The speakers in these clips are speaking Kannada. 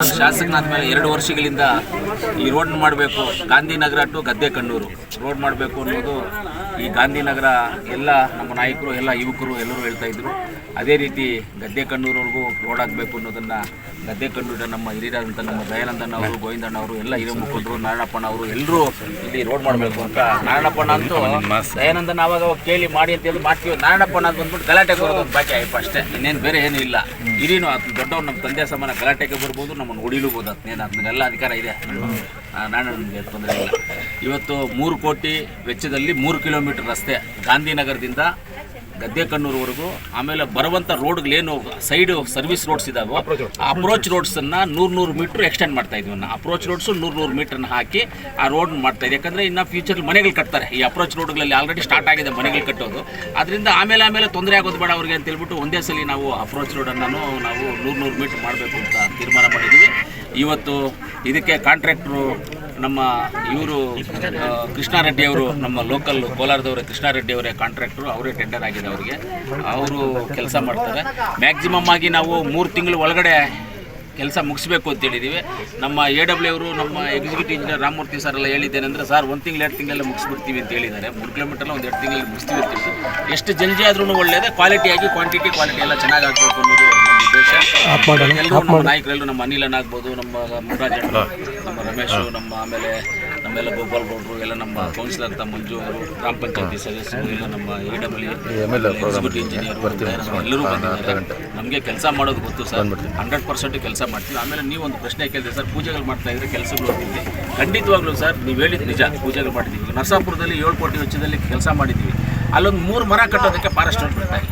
ಶಾಸಕನಾದ ಮೇಲೆ ಎರಡು ವರ್ಷಗಳಿಂದ ಈ ರೋಡ್ ಮಾಡಬೇಕು, ಗಾಂಧಿನಗರ ಟು ಗದ್ದೆ ಕಣ್ಣೂರು ರೋಡ್ ಮಾಡಬೇಕು ಅನ್ನೋದು ಈ ಗಾಂಧಿನಗರ ಎಲ್ಲ ನಮ್ಮ ನಾಯಕರು, ಎಲ್ಲ ಯುವಕರು ಎಲ್ಲರೂ ಹೇಳ್ತಾ ಇದ್ರು. ಅದೇ ರೀತಿ ಗದ್ದೆ ಕಣ್ಣೂರವರೆಗೂ ರೋಡ್ ಆಗಬೇಕು ಅನ್ನೋದನ್ನ ಗದ್ದೆ ಕಂಡು ನಮ್ಮ ಹಿರಿಯರಾದಂಥ ನಮ್ಮ ದಯಾನಂದನ್ ಅವರು, ಗೋವಿಂದಣ್ಣ ಅವರು, ಎಲ್ಲ ಹಿರಿಯ ಮುಖಂಡರು ಅವರು ಎಲ್ಲರೂ ಇಲ್ಲಿ ರೋಡ್ ಮಾಡಬೇಕು ಅಂತ. ನಾರಾಯಣಪ್ಪಣ್ಣ ಅಂತೂ ದಯಾನಂದನ್ ಅವಾಗ ಕೇಳಿ ಮಾಡಿ ಅಂತ ಹೇಳಿ ಮಾಡ್ತೀವಿ. ನಾರಾಯಣಪ್ಪಣ್ಣ ಅಂತ ಬಂದ್ಬಿಟ್ಟು ಗಲಾಟೆಗೆ ಬರೋದು ಬಾಕಿ ಆಯ್ತು ಅಷ್ಟೇ. ಇನ್ನೇನು ಬೇರೆ ಏನೂ ಇಲ್ಲ. ಹಿರಿಯನು ಅದು ದೊಡ್ಡವ್ರು ನಮ್ಮ ತಂದೆ ಸಮಾನ ಗಲಾಟೆಗೆ ಬರ್ಬೋದು, ನಮ್ಮನ್ನು ಹೊಡಿಲೂಬೋದು. ಅದನ್ನೇನು ಅದನ್ನೆಲ್ಲ ಅಧಿಕಾರ ಇದೆ. ನಾರಾಯಣನಿಗೆ ತೊಂದರೆ ಇಲ್ಲ. ಇವತ್ತು ಮೂರು ಕೋಟಿ ವೆಚ್ಚದಲ್ಲಿ ಮೂರು ಕಿಲೋಮೀಟರ್ ರಸ್ತೆ ಗಾಂಧಿನಗರದಿಂದ ಗದ್ದೆ ಕಣ್ಣೂರ್ವರೆಗೂ ಆಮೇಲೆ ಬರುವಂಥ ರೋಡ್ಗಳೇನು ಸೈಡ್ ಸರ್ವಿಸ್ ರೋಡ್ಸ್ ಇದಾವೋ ಅಪ್ರೋಚ್ ರೋಡ್ಸನ್ನು ನೂರು ನೂರು ಮೀಟ್ರ್ ಎಕ್ಸ್ಟೆಂಡ್ ಮಾಡ್ತಾ ಇದೀವಿ ನಾವು ಅಪ್ರೋಚ್ ರೋಡ್ಸು ನೂರು ನೂರು ಮೀಟ್ರನ್ನ ಹಾಕಿ ಆ ರೋಡ್ ಮಾಡ್ತಾ ಇದೆ. ಯಾಕಂದರೆ ಇನ್ನು ಫ್ಯೂಚರ್ ಮನೆಗಳು ಕಟ್ತಾರೆ. ಈ ಅಪ್ರೋಚ್ ರೋಡ್ಗಳಲ್ಲಿ ಆಲ್ರೆಡಿ ಸ್ಟಾರ್ಟ್ ಆಗಿದೆ ಮನೆಗಳು ಕಟ್ಟೋದು. ಅದರಿಂದ ಆಮೇಲೆ ಆಮೇಲೆ ತೊಂದರೆ ಆಗೋದು ಬೇಡ ಅವ್ರಿಗೆ ಅಂತೇಳ್ಬಿಟ್ಟು ಒಂದೇ ಸಲ ನಾವು ಅಪ್ರೋಚ್ ರೋಡನ್ನು ನಾವು ನೂರು ನೂರು ಮೀಟ್ರ್ ಮಾಡಬೇಕು ಅಂತ ತೀರ್ಮಾನ ಮಾಡಿದ್ದೀವಿ ಇವತ್ತು ಇದಕ್ಕೆ ಕಾಂಟ್ರಾಕ್ಟ್ರು ನಮ್ಮ ಇವರು ಕೃಷ್ಣಾರೆಡ್ಡಿ ಅವರು, ನಮ್ಮ ಲೋಕಲ್ ಕೋಲಾರದವರೇ ಕೃಷ್ಣಾರೆಡ್ಡಿ ಅವರೇ ಕಾಂಟ್ರಾಕ್ಟ್ರು ಅವರೇ ಟೆಂಡರ್ ಆಗಿದೆ ಅವರಿಗೆ. ಅವರು ಕೆಲಸ ಮಾಡ್ತಾರೆ. ಮ್ಯಾಕ್ಸಿಮಮ್ ಆಗಿ ನಾವು ಮೂರು ತಿಂಗಳು ಒಳಗಡೆ ಕೆಲಸ ಮುಗಿಸ್ಬೇಕು ಅಂತ ಹೇಳಿದ್ದೀವಿ ನಮ್ಮ ಎ ಡಬ್ಲ್ಯೂ ಅವರು ನಮ್ಮ ಎಕ್ಸಿಕ್ಯೂಟಿವ್ ಇಂಜಿನಿಯರ್ ರಾಮಮೂರ್ತಿ ಸರ್ ಎಲ್ಲ ಹೇಳಿದ್ದೇನೆಂದ್ರೆ ಸರ್ ಒಂದು ತಿಂಗಳು ಎರಡು ತಿಂಗಳಲ್ಲಿ ಮುಗಿಸ್ಬಿಡ್ತೀವಿ ಅಂತ ಹೇಳಿದ್ದಾರೆ. ಮೂರು ಕಿಲೋಮೀಟರ್ನ ಒಂದು ಎರಡು ತಿಂಗಳಲ್ಲಿ ಮುಗಿಸ್ತೀವಿ ಅಂತ ಹೇಳಿದ್ರು. ಎಷ್ಟು ಜಲ್ದಿ ಆದ್ರೂ ಒಳ್ಳೆಯದೇ ಕ್ವಾಲಿಟಿಯಾಗಿ ಕ್ವಾಂಟಿಟಿ ಕ್ವಾಲಿಟಿ ಎಲ್ಲ ಚೆನ್ನಾಗಿ ಆಗಬೇಕು ಅನ್ನೋದು ನಮ್ಮ ಉದ್ದೇಶ. ಎಲ್ಲರೂ ನಮ್ಮ ನಾಯಕರೆಲ್ಲರೂ ನಮ್ಮ ಅನಿಲನ್ ಆಗ್ಬೋದು ನಮ್ಮ ಮುರಾಜ್ ನಮ್ಮ ರಮೇಶು ನಮ್ಮ ಆಮೇಲೆ ನಮ್ಮೆಲ್ಲ ಗೋಪಾಲ್ ಗೌಡ್ರು ಎಲ್ಲ ನಮ್ಮ ಕೌನ್ಸಿಲರ್ ಅಂತ ಮಂಜು ಅವರು ಗ್ರಾಮ ಪಂಚಾಯತಿ ಸದಸ್ಯರು ಎಲ್ಲ ನಮ್ಮ ಎ ಡಬ್ಲ್ಯೂ ಎಕ್ಸಿಕ್ಯೂಟಿವ್ ಇಂಜಿನಿಯರ್ ಎಲ್ಲರೂ ಬಂದಿದ್ದಾರೆ. ನಮಗೆ ಕೆಲಸ ಮಾಡೋದು ಗೊತ್ತು ಸರ್. ಹಂಡ್ರೆಡ್ ಪರ್ಸೆಂಟ್ ಕೆಲಸ ಮಾಡ್ತೀವಿ. ಆಮೇಲೆ ನೀವು ಒಂದು ಪ್ರಶ್ನೆ ಕೇಳಿದೆ ಸರ್ ಪೂಜೆಗಳು ಮಾಡ್ತಾ ಇದ್ರೆ ಕೆಲಸಗಳು ಹೋಗ್ತಿದ್ದೆ. ಖಂಡಿತವಾಗ್ಲೂ ಸರ್ ನೀವು ಹೇಳಿದ ನಿಜ ಪೂಜೆಗಳು ಮಾಡಿದ್ದೀವಿ ನರಸಾಪುರದಲ್ಲಿ ಏಳು ಕೋಟಿ ವೆಚ್ಚದಲ್ಲಿ ಕೆಲಸ ಮಾಡಿದ್ದೀವಿ. ಅಲ್ಲೊಂದು ಮೂರು ಮರ ಕಟ್ಟೋದಕ್ಕೆ ಫಾರೆಸ್ಟ್ ಬಿಡ್ತಾ ಬಿಡ್ತಾರೆ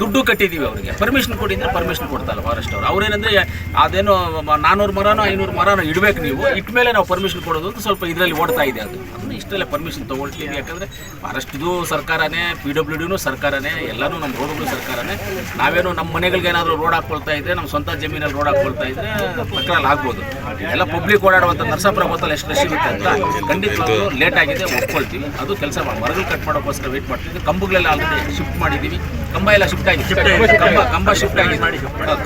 ದುಡ್ಡು ಕಟ್ಟಿದ್ದೀವಿ ಅವರಿಗೆ. ಪರ್ಮಿಷನ್ ಕೊಟ್ಟಿದ್ರೆ ಪರ್ಮಿಷನ್ ಕೊಡ್ತಾರೆ ಫಾರೆಸ್ಟ್ ಅವರು. ಅವ್ರೇನಂದ್ರೆ, ಅದೇನೋ ನಾನೂರು ನಾನ್ನೂರು ಮರನೋ ಐನೂರು ಮರನೋ ಇಡಬೇಕು ನೀವು. ಇಟ್ಟ ಮೇಲೆ ನಾವು ಪರ್ಮಿಷನ್ ಕೊಡೋದು ಸ್ವಲ್ಪ ಇದರಲ್ಲಿ ಓಡ್ತಾ ಇದೆ ಅದು. ಇಷ್ಟೆಲ್ಲ ಪರ್ಮಿಷನ್ ತೊಗೊಳ್ತೀವಿ ಯಾಕಂದರೆ ಫಾರೆಸ್ಟ್ದು ಸರ್ಕಾರನೇ ಪಿ ಡಬ್ಲ್ಯೂ ಡಿನೂ ಸರ್ಕಾರನೇ ಎಲ್ಲನೂ ನಮ್ಮ ರೋಡ್ಗಳು ಸರ್ಕಾರನೇ. ನಾವೇನು ನಮ್ಮ ಮನೆಗಳಿಗೆ ಏನಾದರೂ ರೋಡ್ ಹಾಕ್ಕೊಳ್ತಾ ಇದ್ರೆ ನಮ್ಮ ಸ್ವಂತ ಜಮೀನಲ್ಲಿ ರೋಡ್ ಹಾಕ್ಕೊಳ್ತಾ ಇದ್ದರೆ ಪ್ರಕರಣ ಆಗ್ಬೋದು. ಎಲ್ಲ ಪಬ್ಲಿಕ್ ಓಡಾಡುವಂಥ ನರಸಾಪುರ ಗೊತ್ತಲ್ಲ ಎಷ್ಟು ರಶ್ ಇರುತ್ತೆ ಅಂತ ಖಂಡಿತವಾಗ್ಲೂ ಲೇಟ್ ಆಗಿದೆ ಒಪ್ಕೊಳ್ತೀವಿ. ಅದು ಕೆಲಸ ಮರಗಳು ಕಟ್ ಮಾಡೋಕ್ಕೋಸ್ಕರ ವೇಟ್ ಮಾಡ್ತೀವಿ. ಕಂಬಗಳೆಲ್ಲ ಆಲ್ರೆಡಿ ಶಿಫ್ಟ್ ಮಾಡಿದ್ದೀವಿ ಕಂಬ ಎಲ್ಲ ಶಿಫ್ಟ್ ಆಗಿದೆ. ಕಂಬ ಕಂಬ ಶಿಫ್ಟ್ ಆಗಿ ಮಾಡಿ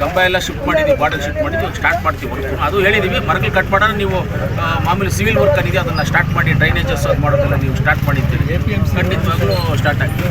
ಕಂಬ ಎಲ್ಲ ಶಿಫ್ಟ್ ಮಾಡಿದ್ದೀವಿ ಬಾಟಲ್ ಶಿಫ್ಟ್ ಮಾಡಿದ್ದೀವಿ ಸ್ಟಾರ್ಟ್ ಮಾಡ್ತೀವಿ. ಅದು ಹೇಳಿದ್ದೀವಿ ಮರಗಳು ಕಟ್ ಮಾಡೋಣ. ನೀವು ಮಾಮೂಲಿ ಸಿವಿಲ್ ವರ್ಕ್ ಏನಿದೆ ಅದನ್ನು ಸ್ಟಾರ್ಟ್ ಮಾಡಿ ಡ್ರೈನೇಜಸ್ ಅದು ಮಾಡೋದೆಲ್ಲ ನೀವು ಸ್ಟಾರ್ಟ್ ಮಾಡಿದ್ದೀರಿ. ಖಂಡಿತವಾಗ್ಲೂ ಸ್ಟಾರ್ಟ್ ಆಗ್ತದೆ